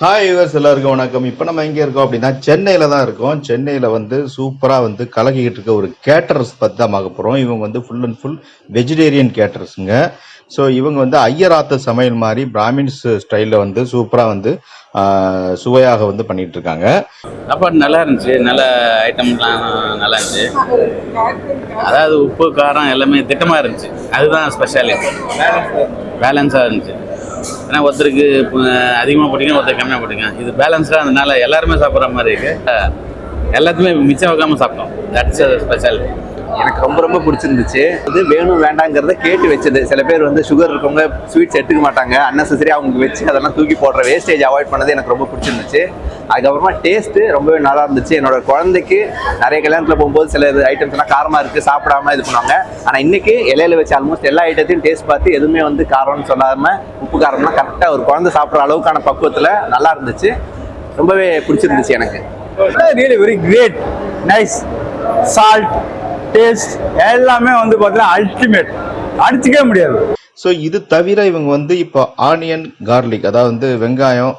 Hi viewers எல்லாருக்கும் வணக்கம். இப்போ நம்ம எங்கே இருக்கோம் அப்படின்னா சென்னையில் தான் இருக்கோம். சென்னையில் வந்து சூப்பராக வந்து கலக்கிக்கிட்டு இருக்க ஒரு கேட்டரர்ஸ் பற்றி தான் பார்க்க போகிறோம் இவங்க வந்து ஃபுல் அண்ட் ஃபுல் வெஜிடேரியன் கேட்டரர்ஸுங்க ஸோ இவங்க வந்து ஐயராத்த சமையல் மாதிரி பிராமின்ஸ் ஸ்டைலில் வந்து சூப்பராக வந்து சுவையாக வந்து பண்ணிட்டு இருக்காங்க. சாப்பாடு நல்லா இருந்துச்சு. நல்ல ஐட்டம்லாம் நல்லா இருந்துச்சு. அதாவது உப்பு காரம் எல்லாமே திட்டமாக இருந்துச்சு. அதுதான் ஸ்பெஷாலிட்டி பேலன்ஸாக இருந்துச்சு. ஏன்னா ஒருத்தருக்கு அதிகமாக போட்டிங்க ஒருத்தர் கம்மியாக போட்டிங்க இது பேலன்ஸ்டாக அதனால எல்லாருமே சாப்பிட்ற மாதிரி இருக்கு. எல்லாத்துக்குமே மிச்சம் வைக்காமல் சாப்பிட்டோம். தட்ஸ் ஸ்பெஷாலிட்டி எனக்கு ரொம்ப ரொம்ப பிடிச்சிருந்துச்சு. இது வேணும் வேண்டாங்கிறத கேட்டு வச்சது. சில பேர் வந்து சுகர் இருக்கவங்க ஸ்வீட்ஸ் எடுத்துக்க மாட்டாங்க. அன்னெசரி அவங்க வச்சு அதெல்லாம் தூக்கி போடுற வேஸ்டேஜ் அவாய்ட் பண்ணது எனக்கு ரொம்ப பிடிச்சிருந்துச்சு. அதுக்கப்புறமா டேஸ்ட்டு ரொம்பவே நல்லா இருந்துச்சு. என்னோட குழந்தைக்கு நிறைய கல்யாணத்தில் போகும்போது சில ஐட்டம்ஸ் எல்லாம் காரமாக இருக்குது சாப்பிடாம இது பண்ணுவாங்க. ஆனால் இன்னைக்கு இலையில வச்சு ஆல்மோஸ்ட் எல்லா ஐட்டத்தையும் டேஸ்ட் பார்த்து எதுவுமே வந்து காரம்னு சொல்லாமல் உப்பு காரம்லாம் கரெக்டாக ஒரு குழந்தை சாப்பிட்ற அளவுக்கான பக்குவத்தில் நல்லா இருந்துச்சு. ரொம்பவே பிடிச்சிருந்துச்சு எனக்கு. Really very great nice salt taste எல்லாமே வந்து பார்த்தீங்கன்னா அல்டிமேட் அடிச்சிக்கவே முடியாது. ஸோ இது தவிர இவங்க வந்து இப்போ ஆனியன் கார்லிக் அதாவது வந்து வெங்காயம்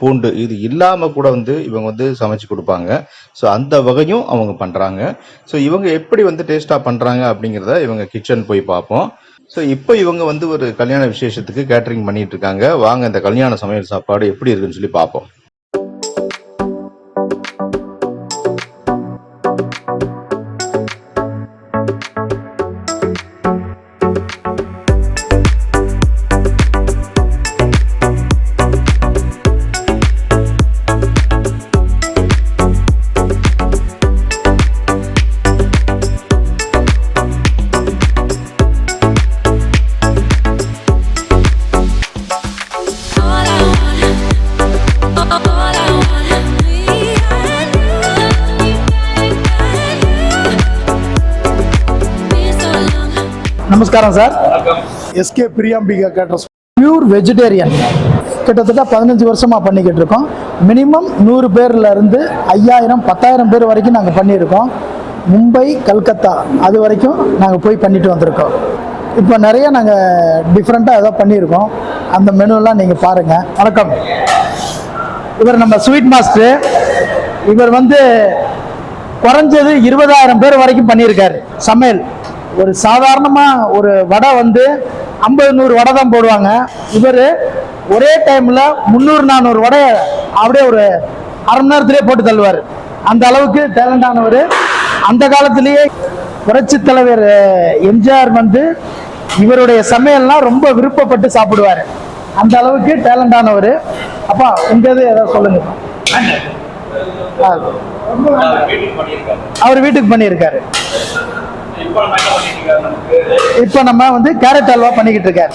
பூண்டு இது இல்லாமல் கூட வந்து இவங்க வந்து சமைச்சு கொடுப்பாங்க. ஸோ அந்த வகையும் அவங்க பண்ணுறாங்க ஸோ இவங்க எப்படி வந்து டேஸ்ட்டாக பண்ணுறாங்க அப்படிங்கிறத இவங்க கிச்சன் போய் பார்ப்போம். ஸோ இப்போ இவங்க வந்து ஒரு கல்யாண விசேஷத்துக்கு கேட்டரிங் பண்ணிட்டு இருக்காங்க. வாங்க இந்த கல்யாண சமையல் சாப்பாடு எப்படி இருக்குன்னு சொல்லி பார்ப்போம். நமஸ்காரம் sir. SK Priyambika caterers pure vegetarian கிட்டத்தட்ட பதினஞ்சு வருஷமாக பண்ணிக்கிட்டு இருக்கோம். மினிமம் நூறு பேர்ல இருந்து ஐயாயிரம் பத்தாயிரம் பேர் வரைக்கும் நாங்கள் பண்ணியிருக்கோம். மும்பை கல்கத்தா அது வரைக்கும் நாங்கள் போய் பண்ணிட்டு வந்திருக்கோம். இப்போ நிறைய நாங்கள் டிஃப்ரெண்ட்டாக ஏதோ பண்ணியிருக்கோம். அந்த மெனுலாம் நீங்கள் பாருங்கள் வணக்கம். இவர் நம்ம ஸ்வீட் மாஸ்டர் இவர் வந்து குறைஞ்சது இருபதாயிரம் பேர் வரைக்கும் பண்ணியிருக்காரு. சமையல். ஒரு சாதாரணமாக ஒரு வடை வந்து ஐம்பது நூறு வடை தான் போடுவாங்க. இவர் ஒரே டைமில் முந்நூறு நானூறு வடை அப்படியே ஒரு அரை மணி நேரத்திலே போட்டு தள்ளுவார். அந்த அளவுக்கு டேலண்டானவர் அந்த காலத்திலேயே புரட்சி தலைவர் எம்ஜிஆர் வந்து இவருடைய சமையல்லாம் ரொம்ப விருப்பப்பட்டு சாப்பிடுவார். அந்த அளவுக்கு டேலண்டானவர் அப்பா உங்க இது ஏதாவது சொல்லுங்க. அவர் வீட்டுக்கு பண்ணியிருக்காரு. இப்போ நம்ம வந்து கேரட் அல்வா பண்ணிக்கிட்டு இருக்காரு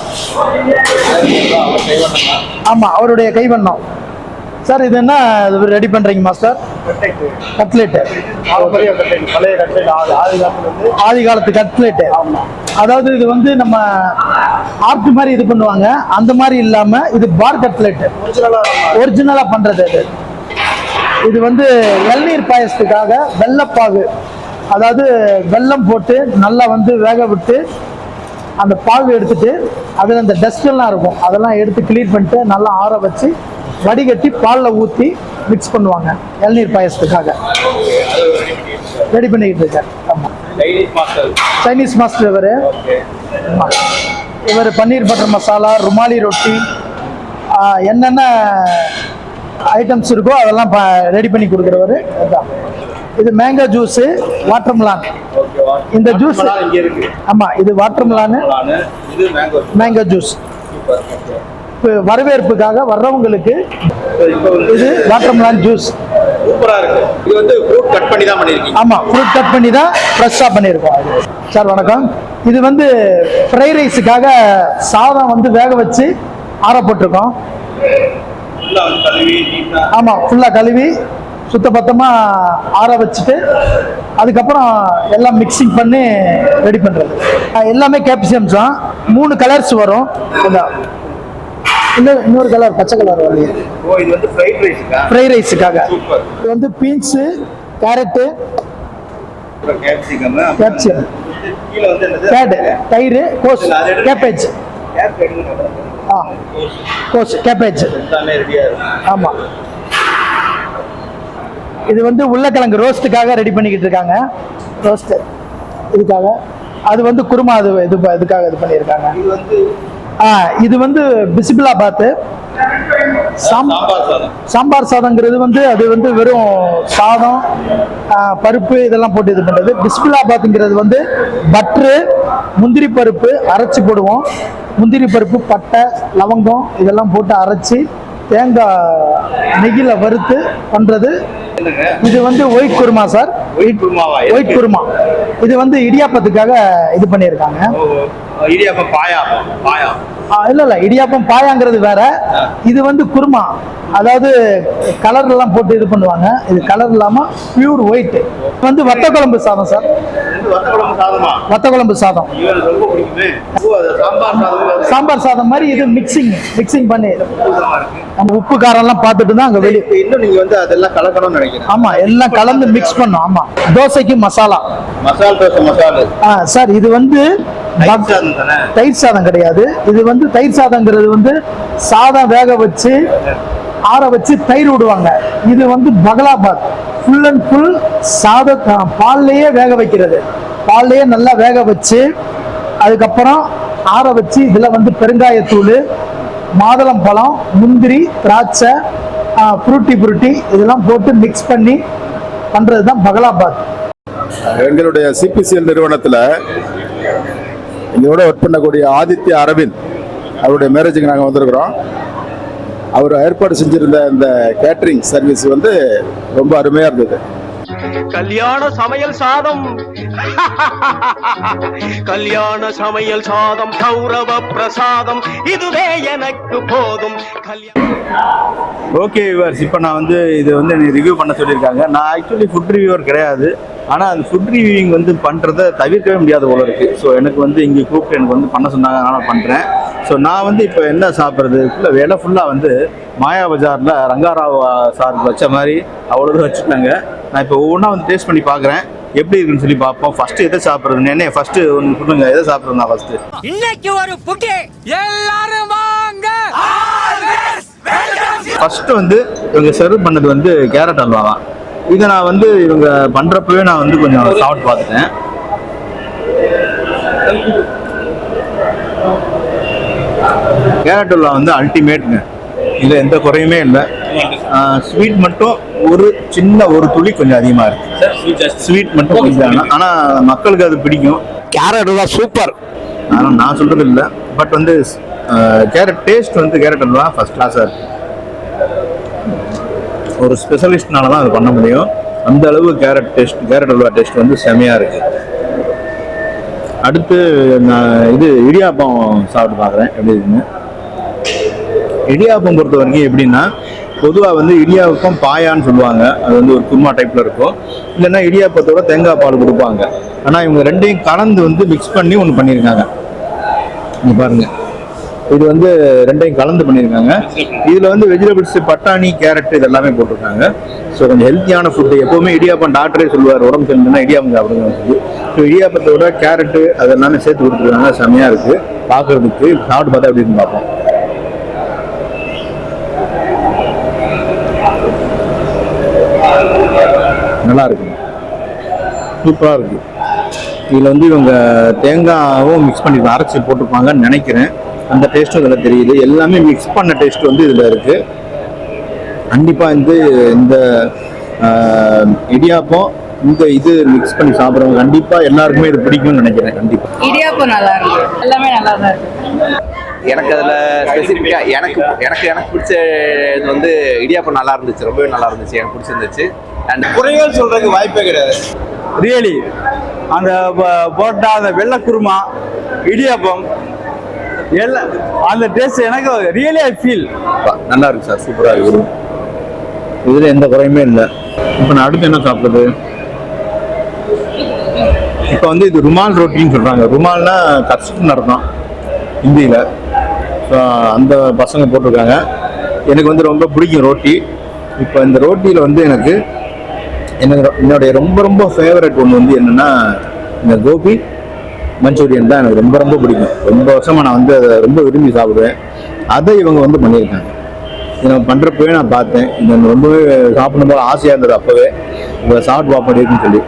ஆமா அவருடைய கைவண்ணம். சார் இது என்ன? ரெடி பண்றீங்க மாஸ்டர் கட்லெட் ஆதி காலத்து கட்லெட் அதாவது இது வந்து நம்ம ஆர்ட் மாதிரி இது பண்ணுவாங்க. அந்த மாதிரி இல்லாம இது பார் கட்லெட் ஒரிஜினலா பண்றது இது இது வந்து இளநீர் பாயசத்துக்காக வெள்ளப்பாகு. அதாவது வெல்லம் போட்டு நல்லா வந்து வேக விட்டு அந்த பாகு எடுத்துட்டு அதில் அந்த டஸ்ட் எல்லாம் இருக்கும். அதெல்லாம் எடுத்து கிளீன் பண்ணிட்டு நல்லா ஆற வச்சு வடிகட்டி பாலில் ஊற்றி மிக்ஸ் பண்ணுவாங்க. இளநீர் பாயசத்துக்காக. ரெடி பண்ணிக்கிட்டு இருக்காரு. ஆமாம் சைனீஸ் மாஸ்டர் இவர். இவர் பன்னீர் பட்டர் மசாலா ருமாலி ரொட்டி என்னென்ன ஐட்டம்ஸ் இருக்கோ அதெல்லாம் ரெடி பண்ணி கொடுக்குறவர். அதுதான் இது மேங்கோ ஜூஸு வாட்டர்மெலான் இந்த ஜூஸ் ஆமாம் இது வாட்டர்மெலானு இது மேங்கோ ஜூஸ் வரவேற்புக்காக வர்றவங்களுக்கு இது ஜூஸ் இருக்கு. இது வந்து ஃப்ரூட் கட் பண்ணி தான் பண்ணியிருக்கீங்க. ஆமாம் ஃப்ரூட் கட் பண்ணி தான் ஃப்ரெஷ்ஷாக பண்ணியிருக்கோம். சார் வணக்கம். இது வந்து ஃப்ரைட் ரைஸுக்காக சாதம் வந்து வேக வச்சு ஆற போட்டிருக்கோம் ஃபுல்லாக கழுவி சுத்தபத்தமாக ஆற வச்சுட்டு அதுக்கப்புறம் எல்லாம் மிக்சிங் பண்ணி ரெடி பண்ணுறது எல்லாமே கேப்சியம்ஸ் தான். மூணு கலர்ஸ் வரும். இன்னும் இன்னொரு கலர் பச்சை கலர் வருது ஃப்ரைட் ரைஸுக்காக இது வந்து பீன்ஸு கேரட்டு கேப்சியம் கேடு தயிர் கோஸ் கேபேஜ் ஆ கோஸ் கேபேஜ் இருக்கு ஆமாம் இது வந்து உருளைக்கிழங்கு ரோஸ்ட்டுக்காக ரெடி பண்ணிக்கிட்டு இருக்காங்க ரோஸ்ட்டு இதுக்காக? அது வந்து குருமா அது இது இதுக்காக இது பண்ணியிருக்காங்க. இது வந்து? ஆ இது வந்து பிசிபிளாபாத்து சாம் சாம்பார் சாதங்கிறது வந்து அது வந்து வெறும் சாதம் பருப்பு இதெல்லாம் போட்டு இது பண்ணுறது பிஸ்பிலாபாத்துங்கிறது வந்து பட்ரு முந்திரி பருப்பு அரைச்சி போடுவோம். முந்திரி பருப்பு பட்டை லவங்கம் இதெல்லாம் போட்டு அரைச்சி தேங்காய் நெய்யில் வறுத்து பண்ணுறது இது வந்து white kurma sir. White kurma. இது வந்து இடியாப்பத்துக்காக இது பண்ணியிருக்காங்க. இடியாப்பம் பாயா பாயா இல்ல இல்ல இடியாப்பம் பாயாங்கிறது வேற. இது வந்து குருமா. அதாவது கலர் எல்லாம் போட்டு இது பண்ணுவாங்க. இது கலர் இல்லாம பியூர் ஒயிட் வந்து வத்த குழம்பு சாதம் சார் வத்த குழம்பு சாதமா? சாம்பார் சாதம் மாதிரி இது மிக்சிங் மிக்சிங் பண்ணி. நம்ம உப்பு காரம் எல்லாம் பார்த்துட்டு தான் அங்க வெளியே இன்னும் நீங்க வந்து அதெல்லாம் கலக்கணும்னு நினைக்கிறேன் ஆமா எல்லாம் கலந்து மிக்ஸ் பண்ணோம் ஆமா. தோசைக்கு மசாலா. மசால் தோசை மசாலு. ஆ, சார் இது வந்து தயிர் சாதம் தானே? தயிர் சாதம் கிடையாது. இது வந்து தயிர் சாதங்கிறது வந்து சாதம் வேக வச்சு ஆற வச்சு தயிர் விடுவாங்க. இது வந்து பகலாபாத். ஃபுல் அண்ட் ஃபுல் சாத பால்லையே வேக வைக்கிறது. பால்லையே நல்லா வேக வச்சு அதுக்கப்புறம் ஆற வச்சு இதில் வந்து பெருங்காயத்தூள் மாதுளம் பழம் முந்திரி திராட்சை புருட்டி புருட்டி இதெல்லாம் போட்டு மிக்ஸ் பண்ணி பண்ணுறது தான் பகலாபாத். எங்களுடைய சிபிசிஎல் நிறுவனத்தில் எங்களோட ஒர்க் பண்ணக்கூடிய ஆதித்ய அரவிந்த் அவருடைய மேரேஜுக்கு நாங்கள் வந்திருக்கிறோம். அவர் ஏற்பாடு செஞ்சுருந்த இந்த கேட்டரிங் சர்வீஸ் வந்து ரொம்ப அருமையாக இருந்தது. கல்யாண சமையல் சாதம். கல்யாண சமையல் சாதம் கௌரவ பிரசாதம் இதுவே எனக்கு போதும். ஓகே விவர்ஸ் இப்போ நான் வந்து இது வந்து என்னை ரிவ்யூ பண்ண சொல்லியிருக்காங்க. நான் ஆக்சுவலி ஃபுட் ரிவ்யூவர் கிடையாது. ஆனால் அந்த ஃபுட் ரிவ்யூவிங் வந்து பண்ணுறதை தவிர்க்கவே முடியாத போல இருக்குது ஸோ எனக்கு வந்து இங்கே கூப்பிட்டு எனக்கு வந்து பண்ண சொன்னாங்க. அதனால் பண்ணுறேன் ஸோ நான் வந்து இப்போ என்ன சாப்பிட்றது? ஃபுல்லாக விலை ஃபுல்லாக வந்து மாயா பஜாரில் ரங்காராவ் சார் வச்ச மாதிரி அவ்வளோ வச்சுட்டாங்க நான் இப்போ ஒவ்வொன்றா வந்து டேஸ்ட் பண்ணி பார்க்குறேன். எப்படி இருக்குன்னு சொல்லி பார்ப்போம். ஃபஸ்ட்டு எதை சாப்பிட்றதுன்னு என்ன ஃபஸ்ட்டு ஒன்று சொல்லுங்க எதை சாப்பிட்றது நான் ஃபஸ்ட்டு இன்னைக்கு ஒரு புட்டி எல்லாரும் வாங்க. ஃபர்ஸ்ட் வந்து இவங்க சர்வ் பண்ணது வந்து கேரட் அல்வா. தான் இதை நான் வந்து இவங்க பண்றப்பவே நான் வந்து கொஞ்சம் சாப்பிட்டு பார்த்துட்டேன். கேரட் அல்வா வந்து அல்டிமேட்ங்க இதில் எந்த குறையுமே இல்லை. ஸ்வீட் மட்டும் ஒரு சின்ன ஒரு துளி கொஞ்சம் அதிகமாக இருக்கு. ஸ்வீட் மட்டும் கொஞ்சம் ஆனால் மக்களுக்கு அது பிடிக்கும். கேரட் தான் சூப்பர் ஆனால் நான் சொல்றது இல்லை. பட் வந்து கேரட் டேஸ்ட் வந்து கேரட் அல்வா ஃபர்ஸ்ட் கிளாஸாக இருக்கு. ஒரு ஸ்பெஷலிஸ்ட்னால தான் அது பண்ண முடியும். அந்த அளவு carrot taste carrot halwa taste வந்து செமையாக இருக்கு. அடுத்து நான் இது இடியாப்பம் சாப்பிட்டு பார்க்குறேன். எப்படி இருக்குன்னு. இடியாப்பம் பொறுத்த வரைக்கும் எப்படின்னா பொதுவாக வந்து இடியாப்பம் பாயான்னு சொல்லுவாங்க. அது வந்து ஒரு குருமா டைப்பில் இருக்கும். இல்லைன்னா இடியாப்பத்தோட தேங்காய் பால் கொடுப்பாங்க. ஆனால் இவங்க ரெண்டையும் கலந்து வந்து மிக்ஸ் பண்ணி ஒன்று பண்ணியிருக்காங்க. இங்கே பாருங்கள் இது வந்து ரெண்டையும் கலந்து பண்ணியிருக்காங்க. இதில் வந்து வெஜிடபிள்ஸ் பட்டாணி கேரட் இது எல்லாமே போட்டிருக்காங்க. ஸோ கொஞ்சம் ஹெல்த்தியான ஃபுட்டு எப்போவுமே இடியாப்பம் டாக்டரே சொல்லுவார். உடம்பு சரியில்லைன்னா இடியாப்பம் சாப்பிடுங்க சொல்லி ஸோ இடியாப்பத்தோட கேரட்டு அது எல்லாமே சேர்த்து கொடுத்துருக்காங்க. செம்மையாக இருக்குது பார்க்கறதுக்கு சாப்பிட்டு பார்த்தா எப்படி பார்ப்போம். நல்லா இருக்கு சூப்பராக இருக்கு இதில் வந்து இவங்க தேங்காவும் மிக்ஸ் பண்ணி அரைச்சி போட்டிருப்பாங்கன்னு நினைக்கிறேன். அந்த டேஸ்ட்டும் இதில் தெரியுது. எல்லாமே மிக்ஸ் பண்ண டேஸ்ட் வந்து இதில் இருக்கு. கண்டிப்பாக வந்து இந்த இடியாப்பம் இந்த இது மிக்ஸ் பண்ணி சாப்பிட்றவங்க கண்டிப்பாக எல்லாருக்குமே இது பிடிக்கும்னு நினைக்கிறேன். கண்டிப்பாக இடியாப்பம் நல்லா இருக்கு எல்லாமே நல்லா தான் இருக்கு. எனக்கு அதில் ஸ்பெசிஃபிக்காக எனக்கு எனக்கு எனக்கு பிடிச்ச இது வந்து இடியாப்பம் நல்லா இருந்துச்சு. ரொம்பவே நல்லா இருந்துச்சு. எனக்கு பிடிச்சிருந்துச்சு. அண்ட் குறைகள் சொல்றதுக்கு வாய்ப்பே கிடையாது. ரியலி அந்த ப- போட்டா அந்த வெள்ளை குருமா இடியாப்பம் எல்லாம் அந்த டேஸ்ட் எனக்கு ரியலி ஐ ஃபீல் நல்லா இருக்கு சார். சூப்பராக இருக்கு. இதில் எந்த குறையுமே இல்லை. இப்போ நான் அடுத்து என்ன சாப்பிடுறது? இப்போ வந்து இது ருமால் ரொட்டின்னு சொல்கிறாங்க ருமால்னா கஷ்டம் அர்த்தம் ஹிந்தியில். ஸோ அந்த பசங்க போட்டிருக்காங்க. எனக்கு வந்து ரொம்ப பிடிக்கும் ரோட்டி. இப்போ இந்த ரோட்டியில் வந்து எனக்கு எனக்கு என்னுடைய ரொம்ப ரொம்ப ஃபேவரட் ஒன்று வந்து என்னென்னா இந்த கோபி மஞ்சூரியன் தான் எனக்கு ரொம்ப ரொம்ப பிடிக்கும். ரொம்ப வருஷமாக நான் வந்து அதை ரொம்ப விரும்பி சாப்பிடுவேன். அதை இவங்க வந்து பண்ணியிருக்காங்க. இதை பண்ணுறப்பவே நான் பார்த்தேன். இது ரொம்பவே சாப்பிடும் போது ஆசையாக இருந்தது அப்போவே. இவங்க சாப்பிட்டு பார்ப்போம் இருக்குன்னு சொல்லி.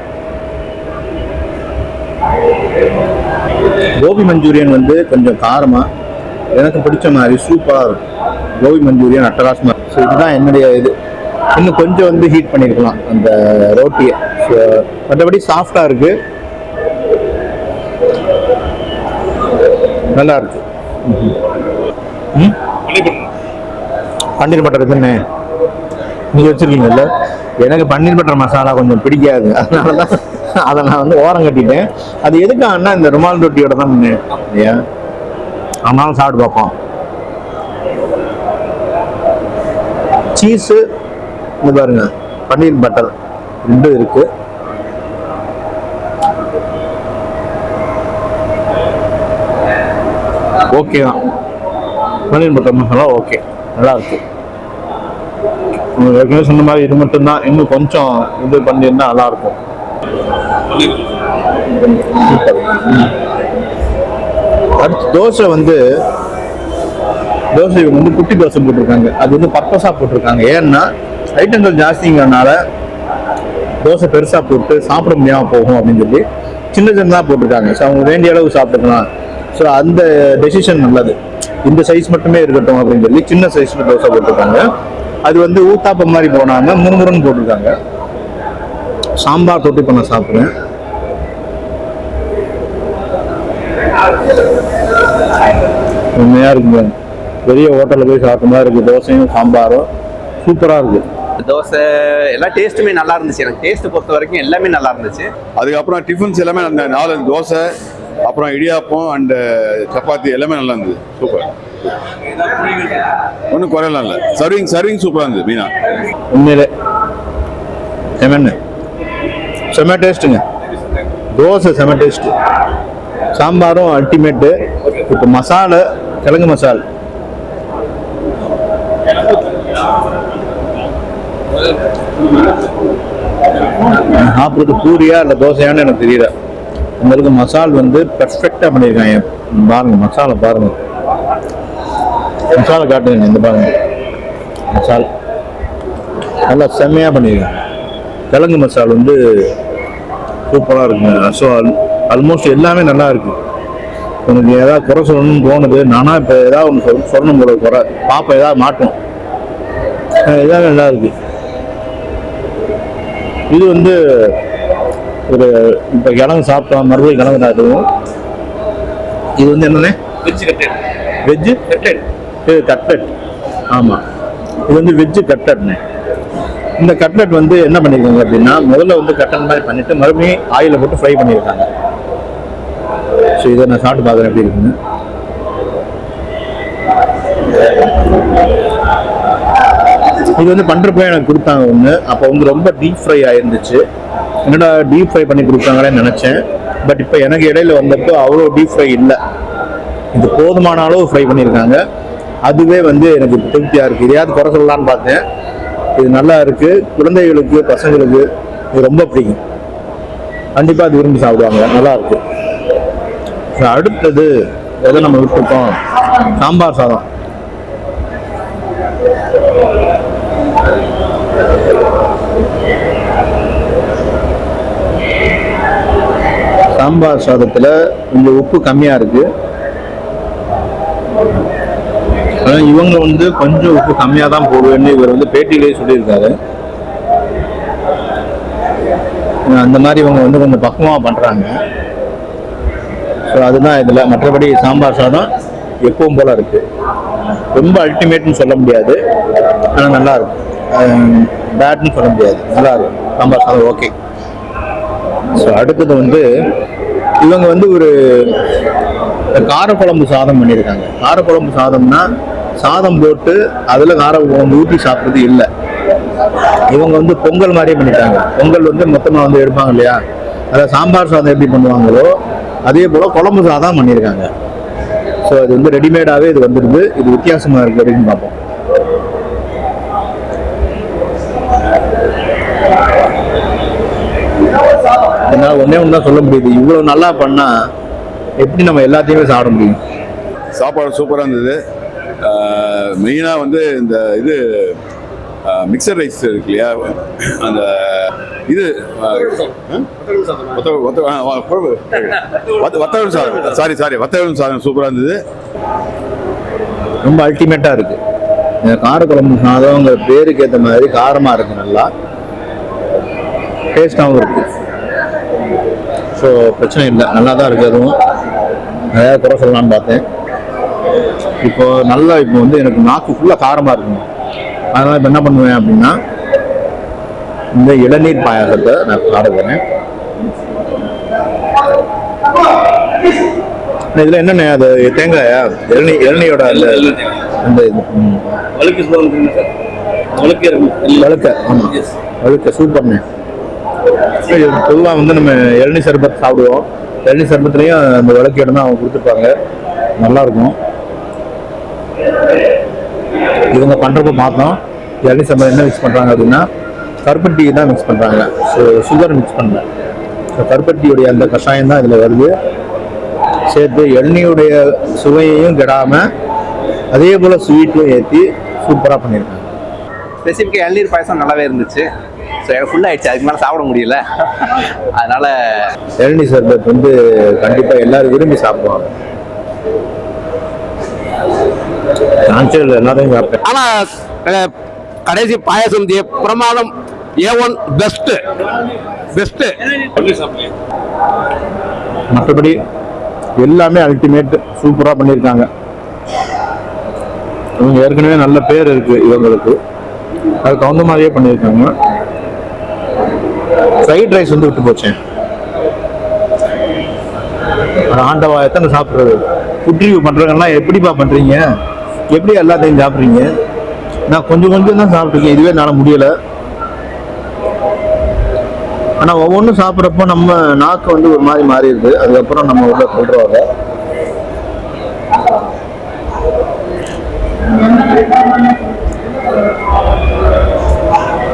கோபி மஞ்சூரியன் வந்து கொஞ்சம் காரமாக எனக்கு பிடிச்ச மாதிரி சூப்பராக இருக்கும். கோபி மஞ்சூரியன் அட்டகாசமாக ஸோ இதுதான் என்னுடைய இது. இன்னும் கொஞ்சம் வந்து ஹீட் பண்ணியிருக்கலாம் அந்த ரோட்டியை. ஸோ மற்றபடி சாஃப்டாக இருக்குது நல்லா இருக்கு. ம்? பன்னீர் பட்டர் தானே? நீங்கள் வச்சுருக்கீங்கல்ல? எனக்கு பன்னீர் பட்டர் மசாலா கொஞ்சம் பிடிக்காது. அதனால தான் அதை நான் வந்து ஓரம் கட்டிட்டேன். அது எதுக்காகன்னா இந்த ருமால் ரொட்டியோட தான் இல்லையா? ஆனாலும் சாப்பிட்டு பார்ப்போம். சீஸு இது பாருங்க. பன்னீர் பட்டர் ரெண்டும் இருக்கு. ஓகே தான். பன்னீர் பட்டர் மசாலா ஓகே நல்லா இருக்கு. ஏற்கனவே சொன்ன மாதிரி இது மட்டும்தான். இன்னும் கொஞ்சம் இது பண்ணியிருந்தா நல்லா இருக்கும். அடுத்து தோசை வந்து தோசை இவங்க வந்து குட்டி தோசை போட்டிருக்காங்க. அது வந்து பர்பஸாக போட்டிருக்காங்க. ஏன்னா ஐட்டங்கள் ஜாஸ்திங்கிறனால தோசை பெருசாக போட்டு சாப்பிட முடியாமல் போகும் அப்படின்னு சொல்லி சின்ன சின்னதாக போட்டிருக்காங்க. ஸோ அவங்க வேண்டிய அளவு சாப்பிட்டுக்கலாம். ஸோ அந்த டெசிஷன் நல்லது. இந்த சைஸ் மட்டுமே இருக்கட்டும் அப்படின்னு சொல்லி சின்ன சைஸில் தோசை போட்டிருக்காங்க. அது வந்து ஊத்தாப்பம் மாதிரி போனாங்க முறுமுறுன்னு போட்டிருக்காங்க. சாம்பார் தொட்டி பண்ண சாப்பிடுவேன் உண்மையாக இருக்குங்க. பெரிய ஹோட்டலில் போய் சாப்பிட்ட மாதிரி இருக்குது தோசையும் சாம்பாரும் சூப்பராக இருக்குது தோசை எல்லா டேஸ்ட்டுமே நல்லா இருந்துச்சு. எனக்கு டேஸ்ட் பொறுத்த வரைக்கும் எல்லாமே நல்லா இருந்துச்சு. அதுக்கப்புறம் டிஃபன்ஸ் எல்லாமே அந்த நாலு தோசை அப்புறம் இடியாப்பம் அண்டு சப்பாத்தி எல்லாமே நல்லா இருந்தது. சூப்பர். ஒன்றும் குறையலாம் இல்லை. சர்விங் சர்விங் சூப்பராக இருந்தது மீனா. உண்மையிலே. செமன்னு செம டேஸ்ட்டுங்க தோசை செம டேஸ்ட்டு சாம்பாரும் அல்டிமேட்டு இப்போ மசாலா கிழங்கு மசால். சாப்பிட்றது பூரியா இல்லை தோசையான்னு எனக்கு தெரியல. உங்களுக்கு மசால் வந்து பெர்ஃபெக்டாக பண்ணியிருக்காங்க. பாருங்க மசாலா பாருங்க. மசாலா காட்டுங்க இந்த பாருங்க. மசால். நல்லா செம்மையாக பண்ணியிருக்காங்க. கிழங்கு மசால் வந்து சூப்பராக இருக்குங்க. ஸோ ஆல்மோஸ்ட் எல்லாமே நல்லா இருக்குது உனக்கு ஏதாவது குறை சொல்லணும்னு தோணுது நானா இப்போ ஏதாவது ஒன்று சொல் சொல்லணும் போல குறை. பாப்பா ஏதாவது மாட்டோம் இதாக நல்லா இருக்கு. இது வந்து ஒரு இப்போ கிழங்கு சாப்பிட்டோம் மறுபடியும் கிழங்கு சாப்பிடுவோம். இது வந்து என்னண்ணே வெஜ் கட்டேட் வெஜ்ஜு கட்டேட் இது கட்லெட் ஆமாம் இது வந்து வெஜ்ஜு கட்லெட்னு இந்த கட்லெட் வந்து என்ன பண்ணியிருக்காங்க அப்படின்னா முதல்ல வந்து கட்லட் மாதிரி பண்ணிட்டு மறுபடியும் ஆயிலில் போட்டு ஃப்ரை பண்ணியிருக்காங்க ஸோ இதை நான் சாப்பிட்டு பார்க்குறேன். எப்படி இருக்குன்னு. இது வந்து பண்ணுறப்ப எனக்கு கொடுத்தாங்க ஒன்று அப்போ வந்து ரொம்ப டீப் ஃப்ரை ஆயிருந்துச்சு. என்னடா டீப் ஃப்ரை பண்ணி கொடுத்தாங்களேன்னு நினச்சேன். பட் இப்போ எனக்கு இடையில வந்தப்போ அவ்வளோ டீப் ஃப்ரை இல்லை. இது போதுமான அளவு ஃப்ரை பண்ணியிருக்காங்க. அதுவே வந்து எனக்கு திருப்தியாக இருக்குது இதையாவது குறை சொல்லலான்னு பார்த்தேன். இது நல்லா இருக்குது குழந்தைகளுக்கு பசங்களுக்கு இது ரொம்ப பிடிக்கும். கண்டிப்பாக அது விரும்பி சாப்பிடுவாங்க. நல்லா இருக்குது அடுத்தது எதை நம்ம விட்டுருக்கோம் சாம்பார் சாதம். சாம்பார் சாதத்தில் கொஞ்சம் உப்பு கம்மியாக இருக்கு. ஆனால் இவங்க வந்து கொஞ்சம் உப்பு கம்மியாக தான் போடுவேன்னு இவர் வந்து பேட்டியிலேயே சொல்லியிருக்காரு. அந்த மாதிரி இவங்க வந்து கொஞ்சம் பக்குவமாக பண்ணுறாங்க ஸோ அதுதான் இதில். மற்றபடி சாம்பார் சாதம் எப்பவும் போல இருக்கு. ரொம்ப அல்டிமேட்னு சொல்ல முடியாது. ஆனால் நல்லா இருக்கும். பேட்னு சொல்ல முடியாது. நல்லா இருக்கும். சாம்பார் சாதம் ஓகே ஸோ அடுத்தது வந்து இவங்க வந்து ஒரு காரக்குழம்பு சாதம் பண்ணியிருக்காங்க. காரக்குழம்பு சாதம்னா சாதம் போட்டு அதில் காரக்குழம்பு ஊற்றி சாப்பிட்றது இல்லை. இவங்க வந்து பொங்கல் மாதிரியே பண்ணிட்டாங்க. பொங்கல் வந்து மொத்தமாக வந்து எடுப்பாங்க இல்லையா? அதை சாம்பார் சாதம் எப்படி பண்ணுவாங்களோ அதே போல் குழம்பு சாதம் பண்ணியிருக்காங்க. ஸோ இது வந்து ரெடிமேடாகவே இது வந்துடுது இது வித்தியாசமாக இருக்குது அப்படின்னு பார்ப்போம். என்னால் ஒன்றே ஒன்று தான் சொல்ல முடியுது. இவ்வளோ நல்லா பண்ணால் எப்படி நம்ம எல்லாத்தையுமே சாப்பிட முடியும்? சாப்பாடு சூப்பராக இருந்தது. மெயினாக வந்து இந்த இது மிக்சர் ரைஸ் இருக்கு இல்லையா? அந்த இது வத்தவள் சாதம். சாரி சாரி வத்தவள் சாதம் சூப்பராக இருந்தது. ரொம்ப அல்டிமேட்டாக இருக்கு. இந்த காரக்குழம்பு சாதம்ங்கிற பேருக்கு ஏற்ற மாதிரி காரமாக இருக்கு நல்லா. டேஸ்டாகவும் இருக்கு. ஸோ பிரச்சனை இல்லை. நல்லா தான் இருக்குது அதுவும். நிறையா குறை சொல்லலாம்னு பார்த்தேன். இப்போ நல்லா இப்போ வந்து எனக்கு நாக்கு ஃபுல்லாக காரமாக இருக்குங்க. அதனால இப்போ என்ன பண்ணுவேன் அப்படின்னா இந்த இளநீர் பாயாசத்தை நான் சாப்பிட போகிறேன் இதில் என்னென்ன அது தேங்காயா? இளநீ இளநியோட அந்த அந்த இது. வழுக்கு ஆமாம் வழுக்க சூப்பர்ண்ணே. பொதுவாக வந்து நம்ம இளநீ சர்பத் சாப்பிடுவோம். இளநீ சர்பத்துலேயும் அந்த வழக்கேடு தான் அவங்க கொடுத்துருப்பாங்க நல்லா இருக்கும். இவங்க பண்ணுறப்ப பார்த்தோம் இளநீ சர்பத் என்ன மிக்ஸ் பண்ணுறாங்க அப்படின்னா கருப்பட்டி தான் மிக்ஸ் பண்ணுறாங்க ஸோ சுகர் மிக்ஸ் பண்ணல. ஸோ கருப்பட்டியுடைய அந்த கஷாயம் தான் இதில் வருது. சேர்த்து எண்ணெயுடைய சுவையையும் கெடாமல் அதே போல் ஸ்வீட்டும் ஏற்றி சூப்பராக பண்ணியிருக்காங்க ஸ்பெசிஃபிக்காக இளநீர் பாயசம் நல்லாவே இருந்துச்சு. ஸோ எனக்கு ஃபுல் ஆயிடுச்சு. அதுக்கு மேலே சாப்பிட முடியல. அதனால இளநீ சர்பத் வந்து கண்டிப்பாக எல்லாரும் விரும்பி சாப்பிடுவாங்க. சான்சல் எல்லாரையும் சாப்பிட்டேன் ஆனா கடைசி பாயசம் தி- பிரமாதம். ஏ ஒன் பெஸ்ட் பெஸ்ட் மற்றபடி எல்லாமே அல்டிமேட் சூப்பராக பண்ணியிருக்காங்க. இவங்க ஏற்கனவே நல்ல பேர் இருக்கு இவங்களுக்கு. அதுக்கு தகுந்த மாதிரியே பண்ணியிருக்காங்க. ஃப்ரைட் ரைஸ் வந்து விட்டு போச்சேன் ஆண்டவா எத்தனை சாப்பிட்றது? ஃபுட் ரிவ்யூ பண்ணுறவங்கலாம் எப்படிப்பா பண்ணுறீங்க எப்படி எல்லாத்தையும் சாப்பிட்றீங்க? நான் கொஞ்சம் கொஞ்சம் தான் சாப்பிட்ருக்கேன் இதுவே என்னால் முடியலை. ஆனால் ஒவ்வொன்றும் சாப்பிட்றப்போ நம்ம நாக்கு வந்து ஒரு மாதிரி மாறிடுது. அதுக்கப்புறம் நம்ம உள்ள சொல்கிறோம்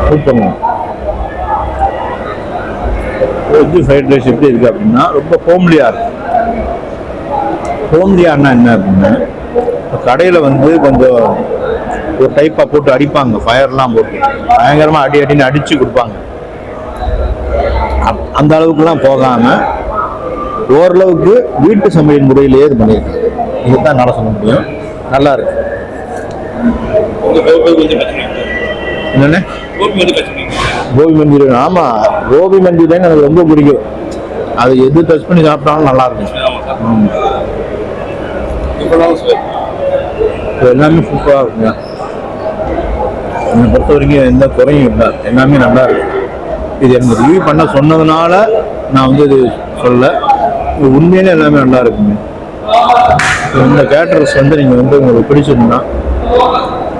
சூப்பருங்க வெஜ் ஃப்ரைட் ரைஸ் எப்படி இருக்கு அப்படின்னா ரொம்ப ஹோம்லியாக இருக்கு. ஹோம்லியான்னா என்ன அப்படின்னா இப்போ கடையில் வந்து கொஞ்சம் ஒரு டைப்பாக போட்டு அடிப்பாங்க ஃபயர்லாம் போட்டு. பயங்கரமாக அடி அடின்னு அடித்து கொடுப்பாங்க. அந்த அளவுக்குலாம் போகாம ஓரளவுக்கு வீட்டு சமையல் முறையிலேயே இது பண்ணியிருக்காங்க. இதுதான் என்னால் சொல்ல முடியும். நல்லா இருக்கு. என்னண்ணே? கோபி மஞ்சூரியன் ஆமா கோபி மஞ்சூரியன் எனக்கு ரொம்ப பிடிக்கும். அது எது டச் பண்ணி சாப்பிட்டாலும் நல்லா இருக்கும். எல்லாமே சூப்பராக இருக்குங்க. என்னை பொறுத்த வரைக்கும் எந்த குறையும் இல்லை. எல்லாமே நல்லா இருக்கு. இது எனக்கு ரிவ்யூ பண்ண சொன்னதுனால நான் வந்து இது சொல்ல இது உண்மையிலே எல்லாமே நல்லா இருக்குங்க. இந்த கேட்டர்ஸ் வந்து நீங்கள் வந்து உங்களுக்கு பிடிச்சிருந்தா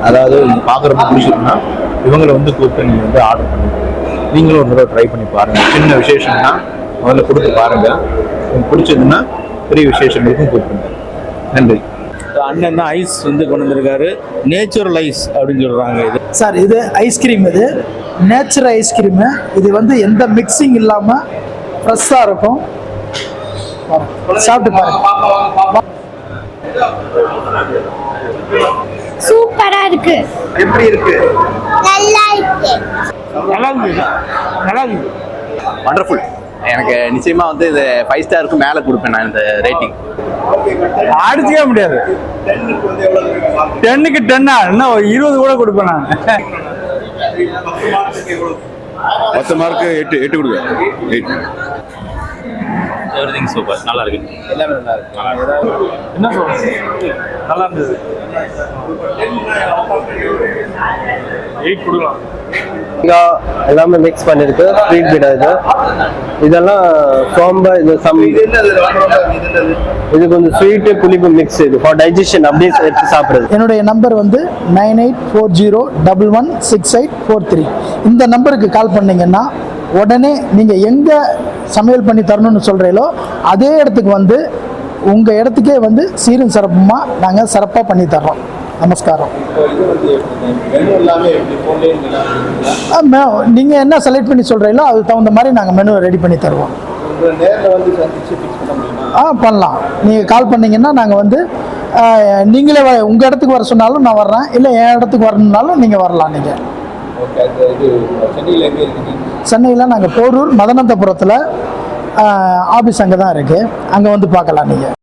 அதாவது பார்க்குறப்ப பிடிச்சிருந்தா இவங்களை வந்து கூப்பிட்டு நீங்கள் வந்து ஆர்டர் பண்ணுங்க. நீங்களும் ஒரு தடவை ட்ரை பண்ணி பாருங்கள் சின்ன விசேஷம்னா முதல்ல கொடுத்து பாருங்கள் உங்களுக்கு பிடிச்சதுன்னா பெரிய விசேஷங்களுக்கும் கூப்பிடுங்க. நன்றி. அண்ணன் தான் ஐஸ் வந்து கொண்டு வந்திருக்காரு நேச்சுரல் ஐஸ் அப்படின்னு சொல்கிறாங்க இது. சார் இது ஐஸ்கிரீம் இது. நேச்சுரல் ஐஸ்கிரீமு இது வந்து எந்த மிக்சிங் இல்லாமல் ஃப்ரெஷ்ஷாக இருக்கும். சாப்பிட்டு பாருங்க. சூப்பரா இருக்கு. எப்படி இருக்கு? நல்லா இருக்கு. நல்லா இருக்கு. நல்லா இருக்கு. வண்டர்ஃபுல் எனக்கு நிச்சயமா வந்து இது ஃபைவ் ஸ்டாருக்கு மேலே கொடுப்பேன் நான் இந்த ரேட்டிங் அடிச்சுக்கவே முடியாது. டென்னுக்கு டென்னா இன்னும் ஒரு இருபது கூட கொடுப்பேன் நான். பத்து மார்க்கு எட்டு எட்டு கொடுங்க. எயிட் எவ்ரிதிங் சூப்பர் நல்லா இருக்கு. என்ன சொல்றேன் நல்லா இருந்தது. எயிட் கொடுக்கலாம். எல்லாமே மிக்ஸ் பண்ணிருக்கு. ஸ்வீட் பீடா இது. இதெல்லாம் சோம்ப இது சம் இது கொஞ்சம் ஸ்வீட்டு புளிப்பு மிக்ஸ் இது. ஃபார் டைஜஷன் அப்படியே எடுத்து சாப்பிடுறது. என்னுடைய நம்பர் வந்து nine eight four zero double one six eight four three இந்த நம்பருக்கு கால் பண்ணீங்கன்னா உடனே நீங்கள் எங்கே சமையல் பண்ணி தரணும்னு சொல்கிறீங்களோ அதே இடத்துக்கு வந்து உங்கள் இடத்துக்கே வந்து சீரும் சிறப்புமாக நாங்கள் சிறப்பாக பண்ணி தர்றோம். நமஸ்காரம். நீங்கள் என்ன செலக்ட் பண்ணி சொல்கிறீங்களோ அதுக்கு தகுந்த மாதிரி நாங்கள் மெனு ரெடி பண்ணி தருவோம். ஆ பண்ணலாம். நீங்கள் கால் பண்ணீங்கன்னா நாங்கள் வந்து நீங்களே வ- உங்க இடத்துக்கு வர சொன்னாலும் நான் வர்றேன். இல்லை என் இடத்துக்கு வரணும்னாலும் நீங்க வரலாம் நீங்க. சென்னையில் நாங்கள் போரூர் மதனந்தபுரத்தில் ஆஃபீஸ் அங்கே தான் இருக்குது அங்கே வந்து பார்க்கலாம் நீங்கள்